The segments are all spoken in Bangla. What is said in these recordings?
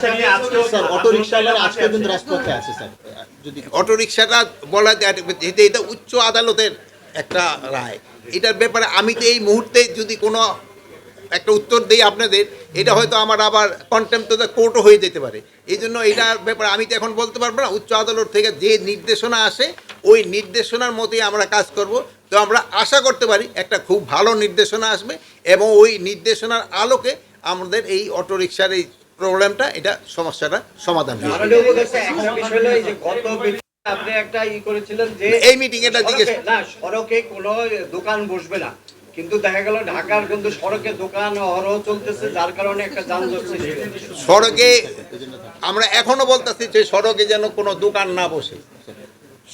স্যার অটো রিক্সাওয়ালার আজকে কিন্তু রাজপথে আছে স্যার। যদি অটোরিকশাটা বলা যেহেতু এটা উচ্চ আদালতের একটা রায় এটার ব্যাপারে আমি তো এই মুহূর্তে যদি কোনো একটা উত্তর দিই আপনাদের এটা হয়তো আমার আবার কন্টেম্প টু দ্য কোর্টও হয়ে যেতে পারে। এই জন্য এটার ব্যাপারে আমি তো এখন বলতে পারব না উচ্চ আদালত থেকে যে নির্দেশনা আসে ওই নির্দেশনার মতোই আমরা কাজ করব। তো আমরা আশা করতে পারি একটা খুব ভালো নির্দেশনা আসবে এবং ওই নির্দেশনার আলোকে আমাদের এই অটোরিকশার এই প্রবলেমটা এটা সমস্যাটা সমাধান হয়ে এ আপনি একটা ই করেছিলেন যে এই মিটিং এটা জিজ্ঞেস- না সড়কে কোনো দোকান বসবে না। কিন্তু দেখা গেল ঢাকার কিন্তু সড়কে দোকান অহরহ চলতেছে যার কারণে একটা যানজট সড়কে আমরা এখনও বলতেছি যে সড়কে যেন কোনো দোকান না বসে।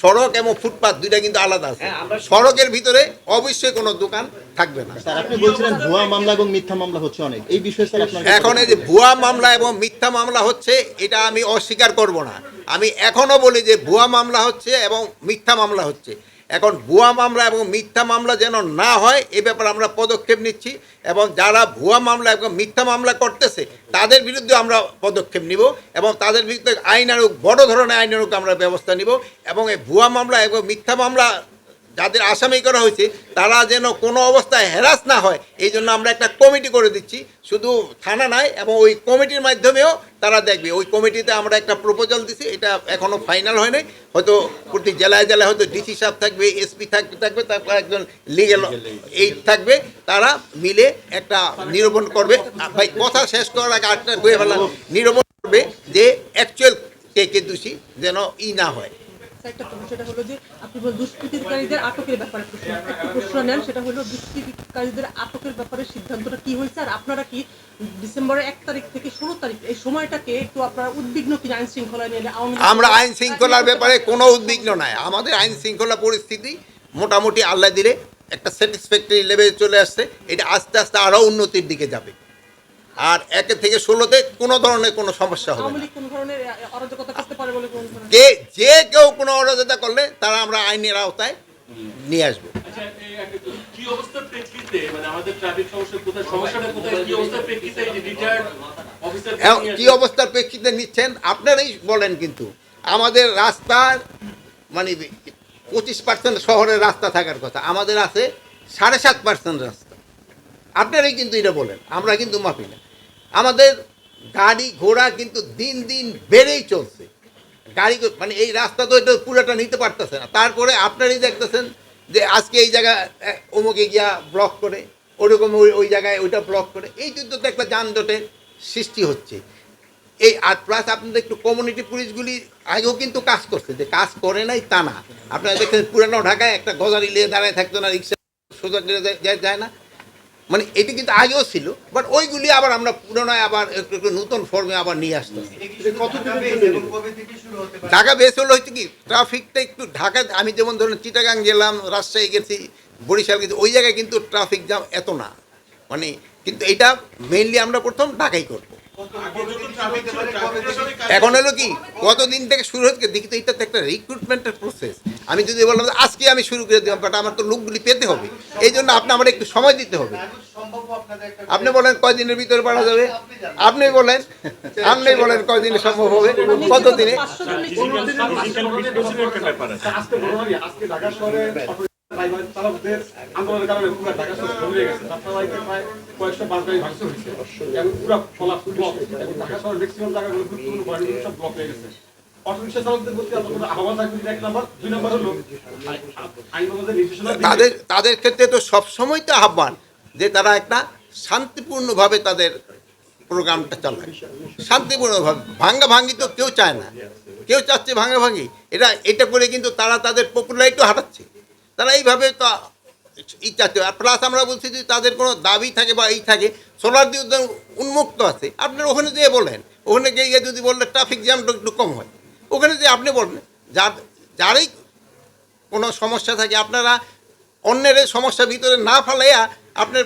সড়ক এবং ফুটপাথ দুইটা কিন্তু আলাদা আছে। হ্যাঁ, সড়কের ভিতরে অবশ্যই কোনো দোকান থাকবে না। স্যার আপনি বলছিলেন ভুয়া মামলা এবং মিথ্যা মামলা হচ্ছে অনেক। এই বিষয়ে স্যার আপনার এখন এই যে ভুয়া মামলা এবং মিথ্যা মামলা হচ্ছে এটা আমি অস্বীকার করব না। আমি এখনও বলি যে ভুয়া মামলা হচ্ছে এবং মিথ্যা মামলা হচ্ছে। এখন ভুয়া মামলা এবং মিথ্যা মামলা যেন না হয়, এ ব্যাপারে আমরা পদক্ষেপ নিচ্ছি এবং যারা ভুয়া মামলা এবং মিথ্যা মামলা করতেছে, তাদের বিরুদ্ধে আমরা পদক্ষেপ নিব এবং তাদের বিরুদ্ধে আইন আইনানুক বড় ধরনের আইন আমরা ব্যবস্থা নিব এবং এই ভুয়া মামলা এবং মিথ্যা মামলা যাদের আসামি করা হয়েছে, তারা যেন কোনো অবস্থায় হ্যারাস না হয়, এই জন্য আমরা একটা কমিটি করে দিচ্ছি। শুধু থানা নয়, এবং ওই কমিটির মাধ্যমেও তারা দেখবে। ওই কমিটিতে আমরা একটা প্রপোজাল দিছি, এটা এখনও ফাইনাল হয়নি হয়তো প্রতি জেলায় জেলায় হয়তো ডিসি সাহেব থাকবে এসপি থাকবে থাকবে, তারপর একজন লিগেল এই থাকবে। তারা মিলে একটা নিরূপণ করবে। ভাই, কথা শেষ করার আগে আটটা হয়ে ফেলা নিরূপণ করবে যে অ্যাকচুয়াল কে কে দোষী যেন ই না হয়। একটা বিষয়টা হলো যে আপনি দুষ্কৃতিকারীদের আটকের ব্যাপারে প্রশ্ন একটু প্রশ্ন নেন সেটা হলো দুষ্কৃতিকারীদের আটকের ব্যাপারে সিদ্ধান্তটা কি হয়েছে আর আপনারা কি ডিসেম্বরের এক তারিখ থেকে ষোলো তারিখ এই সময়টাকে একটু আপনারা উদ্বিগ্ন কি আইন শৃঙ্খলা নিয়ে আমরা আইন শৃঙ্খলার ব্যাপারে কোনো উদ্বিগ্ন নাই। আমাদের আইন শৃঙ্খলা পরিস্থিতি মোটামুটি আল্লাহ দিলে একটা স্যাটিসফ্যাক্টরি লেভেলে চলে আসছে। এটা আস্তে আস্তে আরও উন্নতির দিকে যাবে। আর একের থেকে ষোলোতে কোনো ধরনের কোনো সমস্যা হবে কে যে কেউ কোনো অরাজকতা করলে তারা আমরা আইনের আওতায় নিয়ে আসব। আচ্ছা, কি অবস্থার প্রেক্ষিতে মানে আমাদের ট্রাফিক সমস্যা কোথায় সমস্যাটা কোথায় কি অবস্থার প্রেক্ষিতে এই যে রিটায়ার্ড অফিসার এখন কি অবস্থার প্রেক্ষিতে নিচ্ছেন আপনারাই বলেন কিন্তু। আমাদের রাস্তার মানে পঁচিশ পার্সেন্ট শহরের রাস্তা থাকার কথা আমাদের আছে সাড়ে সাত পার্সেন্ট রাস্তা। আপনারাই কিন্তু এটা বলেন আমরা কিন্তু মাপি না। আমাদের গাড়ি ঘোড়া কিন্তু দিন দিন বেড়েই চলছে। গাড়ি মানে এই রাস্তা তো এটা পুরোটা নিতে পারতেছে না। তারপরে আপনারই দেখতেছেন যে আজকে এই জায়গা অমুকে গিয়া ব্লক করে, ওরকম ওই ওই জায়গায় ওইটা ব্লক করে, এই কিন্তু তো একটা যানজটের সৃষ্টি হচ্ছে। এই, আর প্লাস আপনাদের একটু কমিউনিটি পুলিশগুলি আগেও কিন্তু কাজ করছে, যে কাজ করে নাই তা না। আপনারা দেখছেন পুরানো ঢাকায় একটা গজারি নিয়ে দাঁড়ায় থাকতো না, রিক্সা সোজা যায় না। মানে এটি কিন্তু আগেও ছিল বাট ওইগুলি আবার আমরা পুরোনায় আবার একটু একটু নতুন ফর্মে আবার নিয়ে আসতাম ঢাকা বেস হলো হচ্ছে কি ট্রাফিকটা একটু ঢাকা আমি যেমন ধরুন চিটাগাং গেলাম রাজশাহী গেছি বরিশাল গেছি ওই জায়গায় কিন্তু ট্রাফিক জ্যাম এত না। মানে কিন্তু এটা মেইনলি আমরা প্রথম ঢাকাই করব। এখন হলো কি কতদিন থেকে শুরু হচ্ছে দেখি তো এটা তো একটা রিক্রুটমেন্টের প্রসেস আমি যদি বললাম আজকে আমি শুরু করে দিলাম বাট আমার তো লোকগুলি পেতে হবে। এই জন্য আপনি আমার একটু সময় দিতে হবে। আপনি বলেন কয়দিনের ভিতরে পাঠা যাবে? আপনি বলেন আপনি বলেন কয়দিনে সম্ভব হবে কত তাদের তাদের ক্ষেত্রে তো সবসময় তো আহ্বান যে তারা একটা শান্তিপূর্ণভাবে তাদের প্রোগ্রামটা চালায়। শান্তিপূর্ণভাবে। ভাঙ্গা ভাঙ্গি তো কেউ চায় না। কেউ চাচ্ছে ভাঙ্গা ভাঙ্গি এটা এটা করে কিন্তু তারা তাদের পপুলারিটিও হারাচ্ছে। তারা এইভাবে তো ই চাচ্ছে আর প্লাস আমরা বলছি যে তাদের কোনো দাবি থাকে বা এই থাকে সোলার দিয়ে উদ্যান উন্মুক্ত আছে। আপনার ওখানে যেয়ে বলেন ওখানে গিয়ে যদি বললে ট্রাফিক জ্যামটা একটু কম হয়। ওখানে যে আপনি বলবেন যার যারই কোনো সমস্যা থাকে আপনারা অন্যের এই সমস্যার ভিতরে না ফেলাইয়া আপনার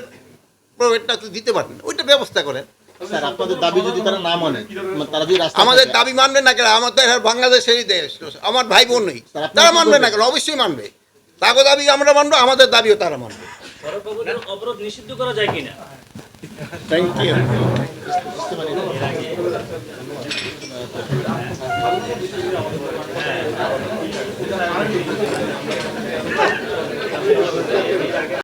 প্রোভাইডটা তো দিতে পারেন। ওইটা ব্যবস্থা করেন। স্যার আপনাদের দাবি যদি তারা না মানে রাস্তা আমাদের দাবি মানবে না কেন? আমার তো বাংলাদেশেরই দেশ। আমার ভাই বোন নেই। তারা মানবে না কেন? অবশ্যই মানবে। তাকে দাবি আমরা মানবো আমাদের দাবিও তারা মানবে। নিষিদ্ধ করা যায় থ্যাংক ইউ